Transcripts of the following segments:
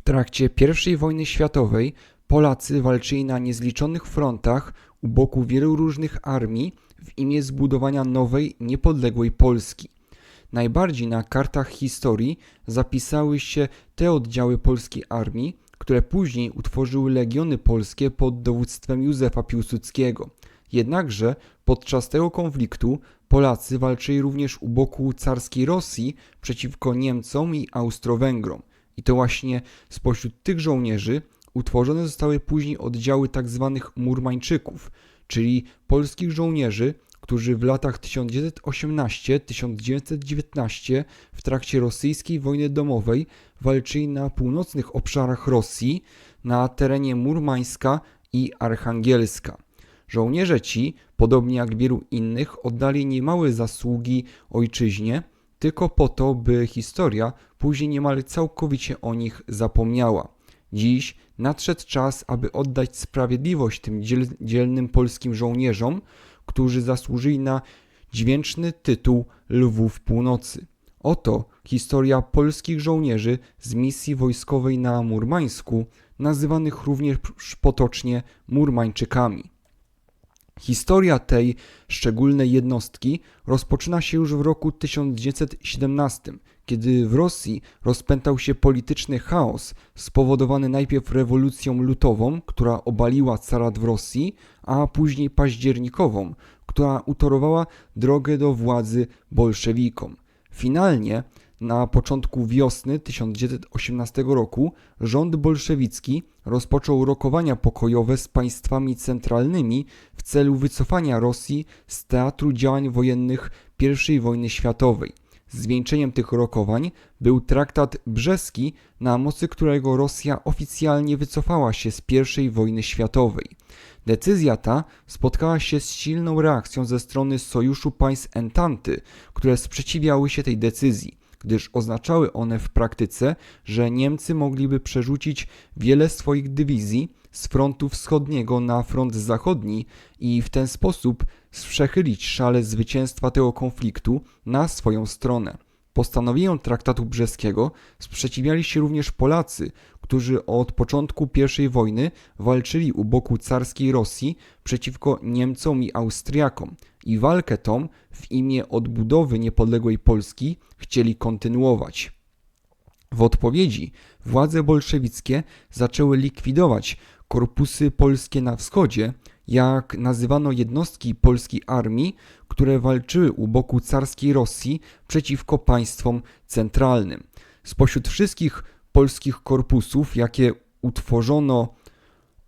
W trakcie I wojny światowej Polacy walczyli na niezliczonych frontach u boku wielu różnych armii w imię zbudowania nowej, niepodległej Polski. Najbardziej na kartach historii zapisały się te oddziały polskiej armii, które później utworzyły legiony polskie pod dowództwem Józefa Piłsudskiego. Jednakże podczas tego konfliktu Polacy walczyli również u boku carskiej Rosji przeciwko Niemcom i Austro-Węgrom. I to właśnie spośród tych żołnierzy utworzone zostały później oddziały tzw. Murmańczyków, czyli polskich żołnierzy, którzy w latach 1918-1919 w trakcie rosyjskiej wojny domowej walczyli na północnych obszarach Rosji, na terenie Murmańska i Archangielska. Żołnierze ci, podobnie jak wielu innych, oddali niemałe zasługi ojczyźnie, tylko po to, by historia później niemal całkowicie o nich zapomniała. Dziś nadszedł czas, aby oddać sprawiedliwość tym dziel dzielnym polskim żołnierzom, którzy zasłużyli na dźwięczny tytuł Lwów Północy. Oto historia polskich żołnierzy z misji wojskowej na Murmańsku, nazywanych również potocznie Murmańczykami. Historia tej szczególnej jednostki rozpoczyna się już w roku 1917, kiedy w Rosji rozpętał się polityczny chaos spowodowany najpierw rewolucją lutową, która obaliła carat w Rosji, a później październikową, która utorowała drogę do władzy bolszewikom. Finalnie na początku wiosny 1918 roku rząd bolszewicki rozpoczął rokowania pokojowe z państwami centralnymi w celu wycofania Rosji z teatru działań wojennych I wojny światowej. Zwieńczeniem tych rokowań był traktat brzeski, na mocy którego Rosja oficjalnie wycofała się z I wojny światowej. Decyzja ta spotkała się z silną reakcją ze strony Sojuszu Państw Entanty, które sprzeciwiały się tej decyzji gdyż oznaczały one w praktyce, że Niemcy mogliby przerzucić wiele swoich dywizji z frontu wschodniego na front zachodni i w ten sposób przechylić szale zwycięstwa tego konfliktu na swoją stronę. Postanowieniom traktatu brzeskiego sprzeciwiali się również Polacy, którzy od początku I wojny walczyli u boku carskiej Rosji przeciwko Niemcom i Austriakom i walkę tą w imię odbudowy niepodległej Polski chcieli kontynuować. W odpowiedzi władze bolszewickie zaczęły likwidować korpusy polskie na wschodzie, jak nazywano jednostki polskiej armii, które walczyły u boku carskiej Rosji przeciwko państwom centralnym. Spośród wszystkich polskich korpusów, jakie utworzono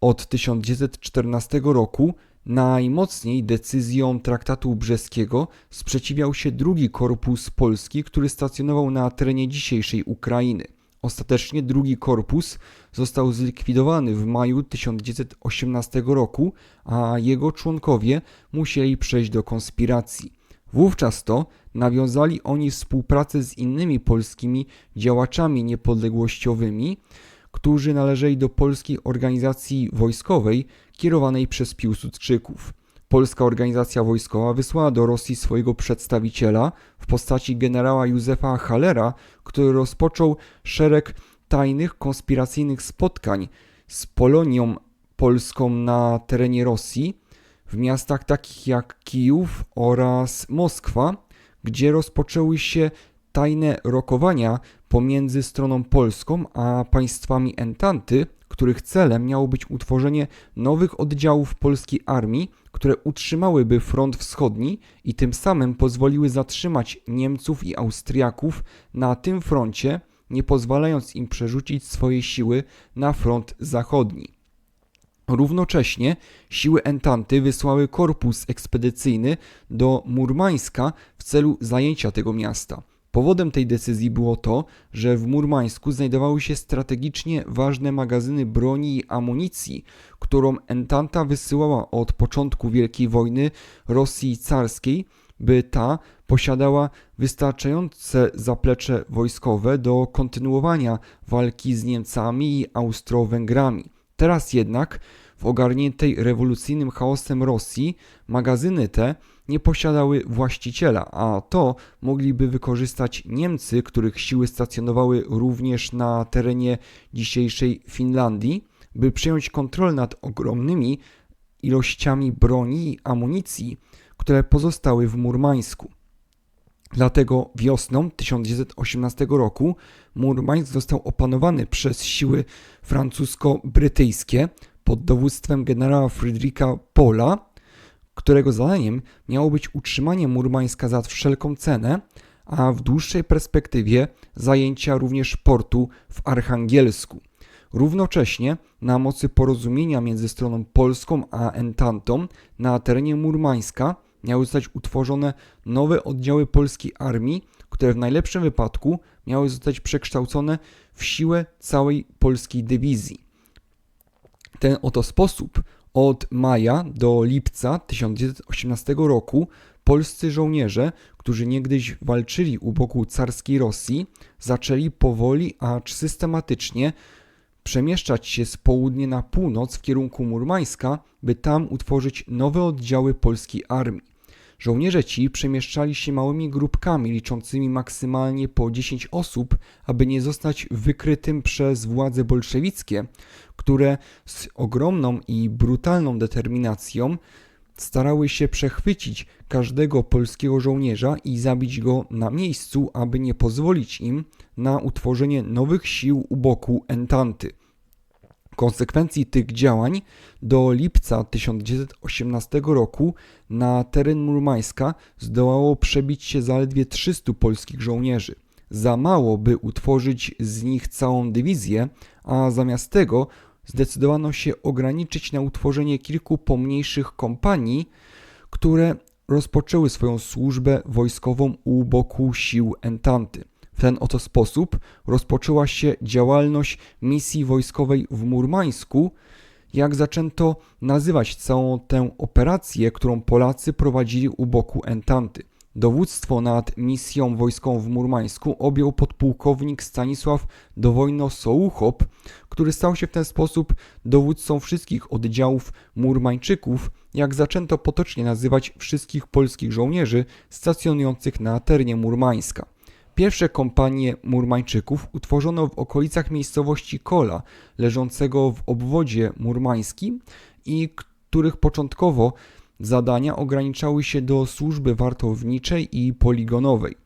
od 1914 roku, najmocniej decyzjom traktatu brzeskiego sprzeciwiał się drugi korpus polski, który stacjonował na terenie dzisiejszej Ukrainy. Ostatecznie drugi korpus został zlikwidowany w maju 1918 roku, a jego członkowie musieli przejść do konspiracji. Wówczas to nawiązali oni współpracę z innymi polskimi działaczami niepodległościowymi, którzy należeli do polskiej organizacji wojskowej kierowanej przez Piłsudczyków. Polska organizacja wojskowa wysłała do Rosji swojego przedstawiciela w postaci generała Józefa Halera, który rozpoczął szereg tajnych, konspiracyjnych spotkań z Polonią polską na terenie Rosji, w miastach takich jak Kijów oraz Moskwa, gdzie rozpoczęły się tajne rokowania pomiędzy stroną polską a państwami Entanty, których celem miało być utworzenie nowych oddziałów polskiej armii, które utrzymałyby front wschodni i tym samym pozwoliły zatrzymać Niemców i Austriaków na tym froncie, nie pozwalając im przerzucić swojej siły na front zachodni. Równocześnie siły Entanty wysłały korpus ekspedycyjny do Murmańska w celu zajęcia tego miasta. Powodem tej decyzji było to, że w Murmańsku znajdowały się strategicznie ważne magazyny broni i amunicji, którą Entanta wysyłała od początku Wielkiej Wojny Rosji carskiej, by ta posiadała wystarczające zaplecze wojskowe do kontynuowania walki z Niemcami i Austro-Węgrami. Teraz jednak w ogarniętej rewolucyjnym chaosem Rosji magazyny te nie posiadały właściciela, a to mogliby wykorzystać Niemcy, których siły stacjonowały również na terenie dzisiejszej Finlandii, by przejąć kontrolę nad ogromnymi ilościami broni i amunicji, które pozostały w Murmańsku. Dlatego wiosną 1918 roku Murmańsk został opanowany przez siły francusko-brytyjskie pod dowództwem generała Friedricha Pola, którego zadaniem miało być utrzymanie Murmańska za wszelką cenę, a w dłuższej perspektywie zajęcia również portu w Archangelsku. Równocześnie, na mocy porozumienia między stroną polską a Entantą na terenie Murmańska miały zostać utworzone nowe oddziały polskiej armii, które w najlepszym wypadku miały zostać przekształcone w siłę całej polskiej dywizji. Ten oto sposób od maja do lipca 1918 roku polscy żołnierze, którzy niegdyś walczyli u boku carskiej Rosji, zaczęli powoli, acz systematycznie przemieszczać się z południa na północ w kierunku Murmańska, by tam utworzyć nowe oddziały polskiej armii. Żołnierze ci przemieszczali się małymi grupkami liczącymi maksymalnie po 10 osób, aby nie zostać wykrytym przez władze bolszewickie, które z ogromną i brutalną determinacją starały się przechwycić każdego polskiego żołnierza i zabić go na miejscu, aby nie pozwolić im na utworzenie nowych sił u boku Entanty. Konsekwencji tych działań do lipca 1918 roku na teren Murmańska zdołało przebić się zaledwie 300 polskich żołnierzy. Za mało, by utworzyć z nich całą dywizję, a zamiast tego zdecydowano się ograniczyć na utworzenie kilku pomniejszych kompanii, które rozpoczęły swoją służbę wojskową u boku sił Entanty. W ten oto sposób rozpoczęła się działalność misji wojskowej w Murmańsku, jak zaczęto nazywać całą tę operację, którą Polacy prowadzili u boku Entanty. Dowództwo nad misją wojskową w Murmańsku objął podpułkownik Stanisław Dowojno-Sołuchop, który stał się w ten sposób dowódcą wszystkich oddziałów Murmańczyków, jak zaczęto potocznie nazywać wszystkich polskich żołnierzy stacjonujących na terenie Murmańska. Pierwsze kompanie Murmańczyków utworzono w okolicach miejscowości Kola, leżącego w obwodzie murmańskim i których początkowo zadania ograniczały się do służby wartowniczej i poligonowej.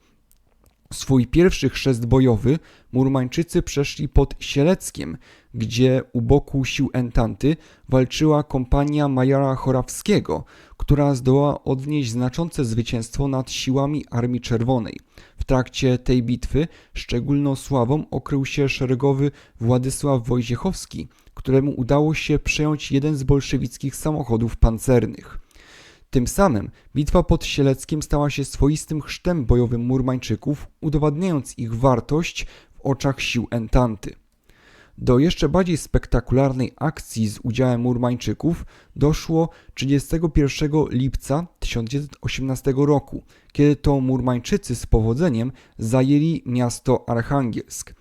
Swój pierwszy chrzest bojowy Murmańczycy przeszli pod Sieleckiem, gdzie u boku sił Entanty walczyła kompania majora Chorawskiego, która zdołała odnieść znaczące zwycięstwo nad siłami Armii Czerwonej. W trakcie tej bitwy szczególną sławą okrył się szeregowy Władysław Wojciechowski, któremu udało się przejąć jeden z bolszewickich samochodów pancernych. Tym samym bitwa pod Sieleckiem stała się swoistym chrztem bojowym Murmańczyków, udowadniając ich wartość w oczach sił Entanty. Do jeszcze bardziej spektakularnej akcji z udziałem Murmańczyków doszło 31 lipca 1918 roku, kiedy to Murmańczycy z powodzeniem zajęli miasto Archangielsk.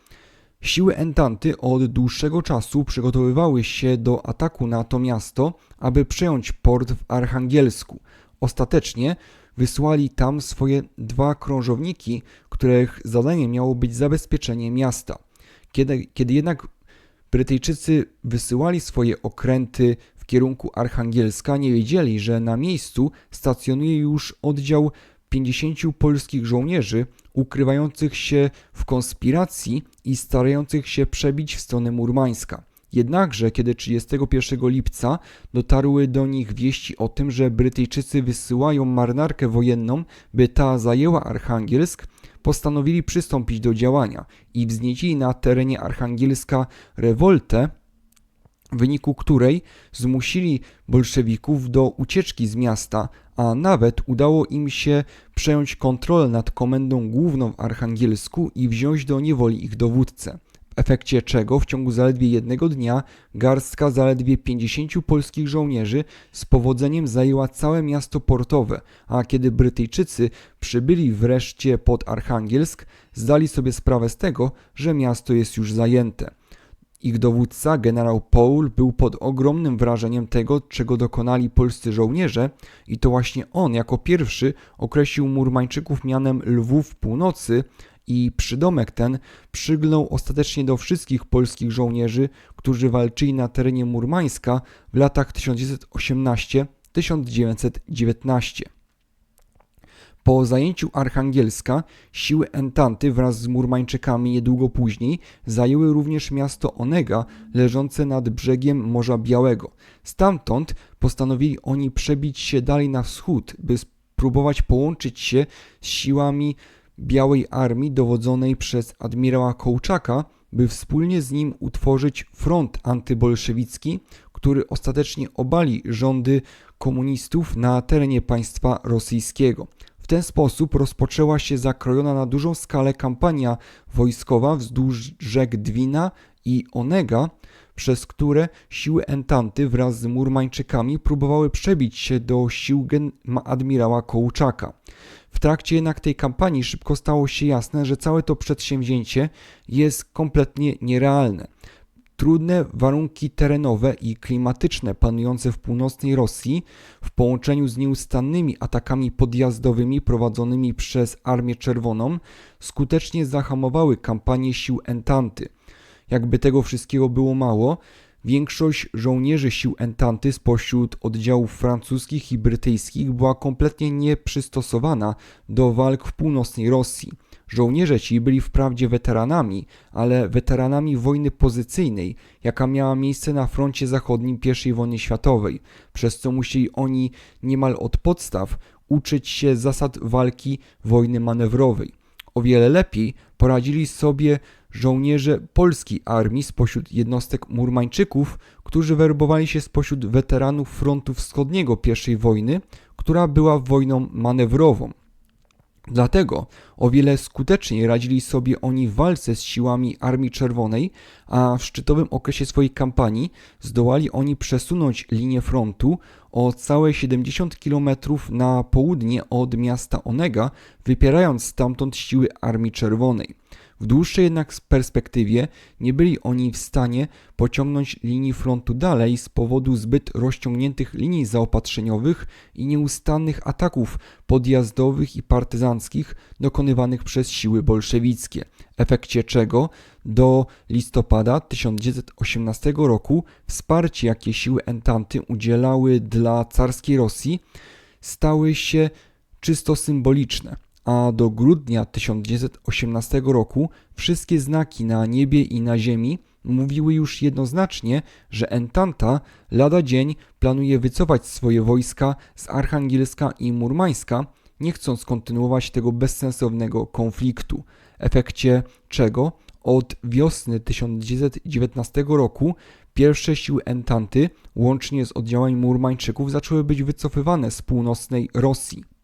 Siły Entanty od dłuższego czasu przygotowywały się do ataku na to miasto, aby przejąć port w Archangelsku. Ostatecznie wysłali tam swoje dwa krążowniki, których zadaniem miało być zabezpieczenie miasta. Kiedy, kiedy jednak Brytyjczycy wysyłali swoje okręty w kierunku Archangielska, nie wiedzieli, że na miejscu stacjonuje już oddział 50 polskich żołnierzy ukrywających się w konspiracji i starających się przebić w stronę Murmańska. Jednakże, kiedy 31 lipca dotarły do nich wieści o tym, że Brytyjczycy wysyłają marynarkę wojenną, by ta zajęła Archangielsk, postanowili przystąpić do działania i wzniecili na terenie Archangielska rewoltę, w wyniku której zmusili bolszewików do ucieczki z miasta, a nawet udało im się przejąć kontrolę nad komendą główną w Archangelsku i wziąć do niewoli ich dowódcę efekcie czego w ciągu zaledwie jednego dnia garstka zaledwie 50 polskich żołnierzy z powodzeniem zajęła całe miasto portowe, a kiedy Brytyjczycy przybyli wreszcie pod Archangielsk, zdali sobie sprawę z tego, że miasto jest już zajęte. Ich dowódca, generał Paul, był pod ogromnym wrażeniem tego, czego dokonali polscy żołnierze, i to właśnie on jako pierwszy określił Murmańczyków mianem Lwów Północy, i przydomek ten przygnął ostatecznie do wszystkich polskich żołnierzy, którzy walczyli na terenie Murmańska w latach 1918-1919. Po zajęciu Archangielska siły Entanty wraz z Murmańczykami niedługo później zajęły również miasto Onega leżące nad brzegiem Morza Białego. Stamtąd postanowili oni przebić się dalej na wschód, by spróbować połączyć się z siłami Białej Armii dowodzonej przez admirała Kołczaka, by wspólnie z nim utworzyć front antybolszewicki, który ostatecznie obali rządy komunistów na terenie państwa rosyjskiego. W ten sposób rozpoczęła się zakrojona na dużą skalę kampania wojskowa wzdłuż rzek Dwina i Onega, przez które siły Entanty wraz z Murmańczykami próbowały przebić się do sił admirała Kołczaka. W trakcie jednak tej kampanii szybko stało się jasne, że całe to przedsięwzięcie jest kompletnie nierealne. Trudne warunki terenowe i klimatyczne panujące w północnej Rosji w połączeniu z nieustannymi atakami podjazdowymi prowadzonymi przez Armię Czerwoną skutecznie zahamowały kampanię sił Entanty. Jakby tego wszystkiego było mało, Większość żołnierzy sił Entanty spośród oddziałów francuskich i brytyjskich była kompletnie nieprzystosowana do walk w północnej Rosji. Żołnierze ci byli wprawdzie weteranami, ale weteranami wojny pozycyjnej, jaka miała miejsce na froncie zachodnim I wojny światowej, przez co musieli oni niemal od podstaw uczyć się zasad walki wojny manewrowej. O wiele lepiej poradzili sobie żołnierze polskiej armii spośród jednostek Murmańczyków, którzy werbowali się spośród weteranów frontu wschodniego I wojny, która była wojną manewrową. Dlatego o wiele skuteczniej radzili sobie oni w walce z siłami Armii Czerwonej, a w szczytowym okresie swojej kampanii zdołali oni przesunąć linię frontu o całe 70 km na południe od miasta Onega, wypierając stamtąd siły Armii Czerwonej. W dłuższej jednak perspektywie nie byli oni w stanie pociągnąć linii frontu dalej z powodu zbyt rozciągniętych linii zaopatrzeniowych i nieustannych ataków podjazdowych i partyzanckich dokonywanych przez siły bolszewickie, efekcie czego do listopada 1918 roku wsparcie, jakie siły Entanty udzielały dla carskiej Rosji, stały się czysto symboliczne a do grudnia 1918 roku wszystkie znaki na niebie i na ziemi mówiły już jednoznacznie, że Entanta lada dzień planuje wycofać swoje wojska z Archangielska i Murmańska, nie chcąc kontynuować tego bezsensownego konfliktu, efekcie czego od wiosny 1919 roku pierwsze siły Entanty, łącznie z oddziałami Murmańczyków, zaczęły być wycofywane z północnej Rosji.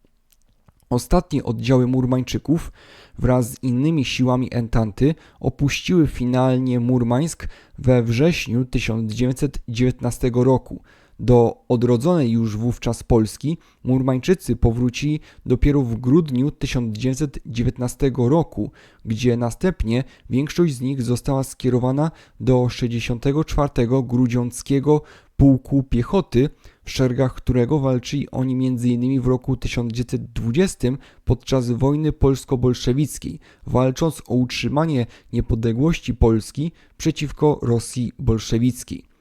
Ostatnie oddziały Murmańczyków wraz z innymi siłami Entanty opuściły finalnie Murmańsk we wrześniu 1919 roku. Do odrodzonej już wówczas Polski Murmańczycy powrócili dopiero w grudniu 1919 roku, gdzie następnie większość z nich została skierowana do 64. Grudziąckiego Pułku Piechoty, w szeregach którego walczyli oni m.in. w roku 1920 podczas wojny polsko-bolszewickiej, walcząc o utrzymanie niepodległości Polski przeciwko Rosji bolszewickiej.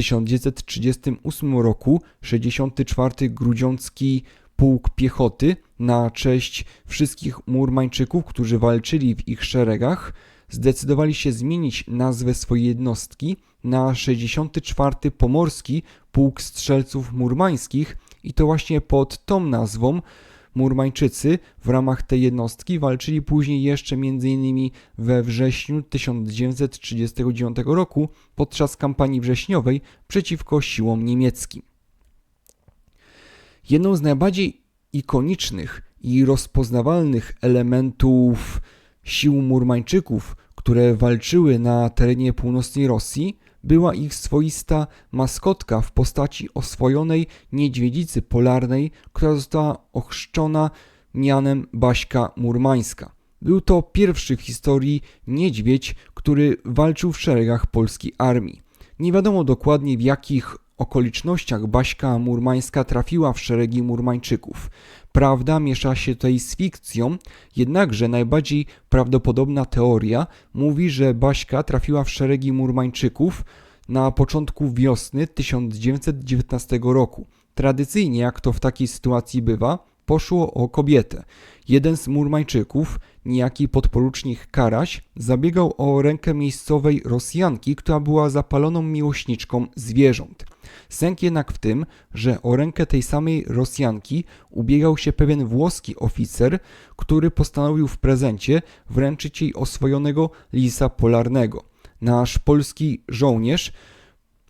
W 1938 roku 64 Grudziącki Pułk Piechoty na cześć wszystkich Murmańczyków, którzy walczyli w ich szeregach, zdecydowali się zmienić nazwę swojej jednostki na 64 Pomorski Pułk Strzelców Murmańskich i to właśnie pod tą nazwą Murmańczycy w ramach tej jednostki walczyli później jeszcze m.in. we wrześniu 1939 roku podczas kampanii wrześniowej przeciwko siłom niemieckim. Jedną z najbardziej ikonicznych i rozpoznawalnych elementów sił Murmańczyków, które walczyły na terenie północnej Rosji, była ich swoista maskotka w postaci oswojonej niedźwiedzicy polarnej, która została ochrzczona mianem Baśka Murmańska. Był to pierwszy w historii niedźwiedź, który walczył w szeregach polskiej armii. Nie wiadomo dokładnie w jakich okolicznościach Baśka Murmańska trafiła w szeregi Murmańczyków. Prawda miesza się tutaj z fikcją, jednakże najbardziej prawdopodobna teoria mówi, że Baśka trafiła w szeregi Murmańczyków na początku wiosny 1919 roku. Tradycyjnie, jak to w takiej sytuacji bywa, poszło o kobietę. Jeden z Murmańczyków, niejaki podporucznik Karaś, zabiegał o rękę miejscowej Rosjanki, która była zapaloną miłośniczką zwierząt. Sęk jednak w tym, że o rękę tej samej Rosjanki ubiegał się pewien włoski oficer, który postanowił w prezencie wręczyć jej oswojonego lisa polarnego. Nasz polski żołnierz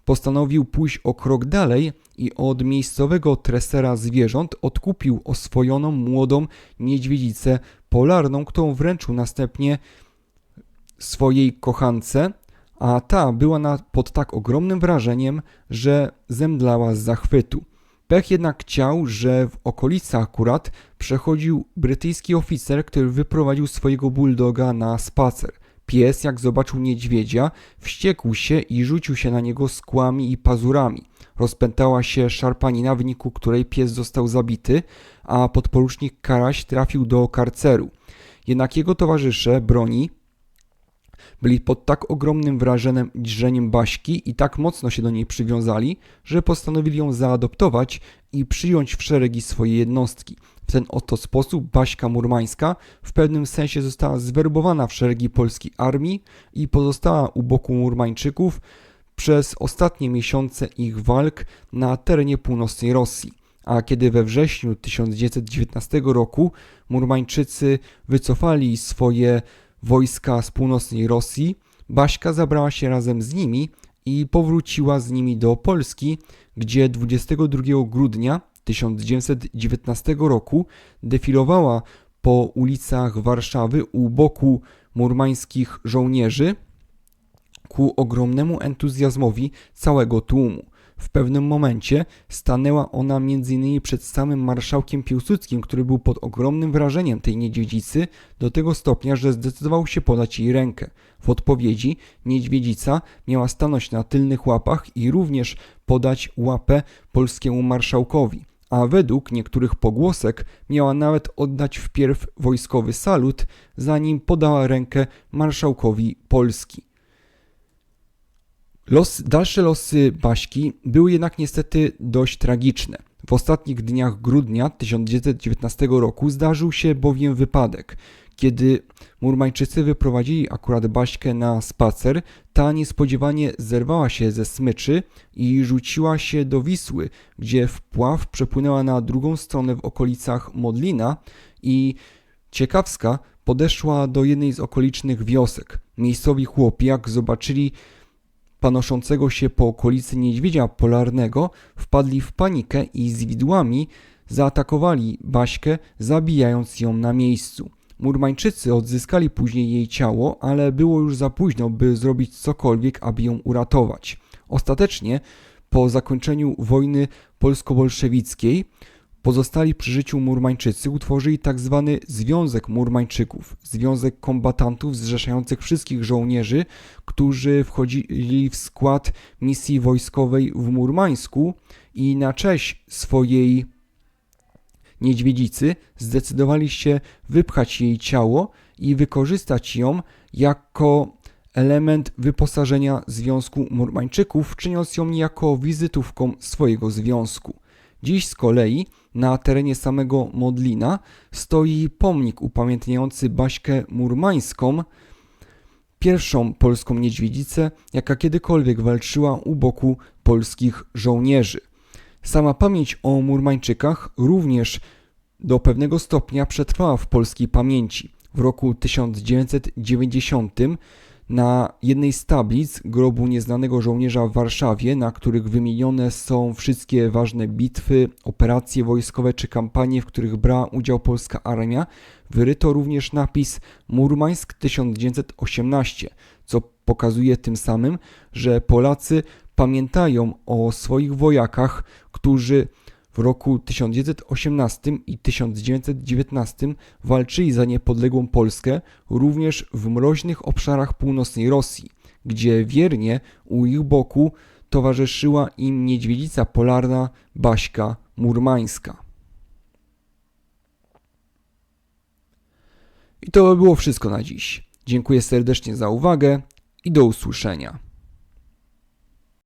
postanowił pójść o krok dalej i od miejscowego tresera zwierząt odkupił oswojoną młodą niedźwiedzicę polarną, którą wręczył następnie swojej kochance, a ta była na, pod tak ogromnym wrażeniem, że zemdlała z zachwytu. Pech jednak chciał, że w okolicach akurat przechodził brytyjski oficer, który wyprowadził swojego bulldoga na spacer. Pies, jak zobaczył niedźwiedzia, wściekł się i rzucił się na niego skłami i pazurami. Rozpętała się szarpanina, w wyniku której pies został zabity, a podporucznik Karaś trafił do karceru. Jednak jego towarzysze broni byli pod tak ogromnym wrażeniem drżeniem Baśki i tak mocno się do niej przywiązali, że postanowili ją zaadoptować i przyjąć w szeregi swojej jednostki. W ten oto sposób Baśka Murmańska w pewnym sensie została zwerbowana w szeregi polskiej armii i pozostała u boku Murmańczyków przez ostatnie miesiące ich walk na terenie północnej Rosji. A kiedy we wrześniu 1919 roku Murmańczycy wycofali swoje wojska z północnej Rosji, Baśka zabrała się razem z nimi i powróciła z nimi do Polski, gdzie 22 grudnia 1919 roku defilowała po ulicach Warszawy u boku murmańskich żołnierzy ku ogromnemu entuzjazmowi całego tłumu. W pewnym momencie stanęła ona m.in. przed samym marszałkiem Piłsudskim, który był pod ogromnym wrażeniem tej niedźwiedzicy, do tego stopnia, że zdecydował się podać jej rękę. W odpowiedzi niedźwiedzica miała stanąć na tylnych łapach i również podać łapę polskiemu marszałkowi a według niektórych pogłosek miała nawet oddać wpierw wojskowy salut, zanim podała rękę marszałkowi Polski. Los, dalsze losy Baśki były jednak niestety dość tragiczne. W ostatnich dniach grudnia 1919 roku zdarzył się bowiem wypadek. Kiedy Murmańczycy wyprowadzili akurat Baśkę na spacer, ta niespodziewanie zerwała się ze smyczy i rzuciła się do Wisły, gdzie wpław przepłynęła na drugą stronę w okolicach Modlina i ciekawska podeszła do jednej z okolicznych wiosek. Miejscowi chłopi, jak zobaczyli panoszącego się po okolicy niedźwiedzia polarnego, wpadli w panikę i z widłami zaatakowali Baśkę, zabijając ją na miejscu. Murmańczycy odzyskali później jej ciało, ale było już za późno, by zrobić cokolwiek, aby ją uratować. Ostatecznie, po zakończeniu wojny polsko-bolszewickiej, pozostali przy życiu Murmańczycy utworzyli tzw. Tak Związek Murmańczyków, związek kombatantów zrzeszających wszystkich żołnierzy, którzy wchodzili w skład misji wojskowej w Murmańsku i na cześć swojej niedźwiedzicy zdecydowali się wypchać jej ciało i wykorzystać ją jako element wyposażenia Związku Murmańczyków, czyniąc ją niejako wizytówką swojego związku. Dziś z kolei na terenie samego Modlina stoi pomnik upamiętniający Baśkę Murmańską, pierwszą polską niedźwiedzicę, jaka kiedykolwiek walczyła u boku polskich żołnierzy. Sama pamięć o Murmańczykach również do pewnego stopnia przetrwała w polskiej pamięci. W roku 1990 na jednej z tablic grobu nieznanego żołnierza w Warszawie, na których wymienione są wszystkie ważne bitwy, operacje wojskowe czy kampanie, w których brała udział polska armia, wyryto również napis Murmańsk 1918, co pokazuje tym samym, że Polacy pamiętają o swoich wojakach, którzy W roku 1918 i 1919 walczyli za niepodległą Polskę również w mroźnych obszarach północnej Rosji, gdzie wiernie u ich boku towarzyszyła im niedźwiedzica polarna Baśka Murmańska. I to by było wszystko na dziś. Dziękuję serdecznie za uwagę i do usłyszenia.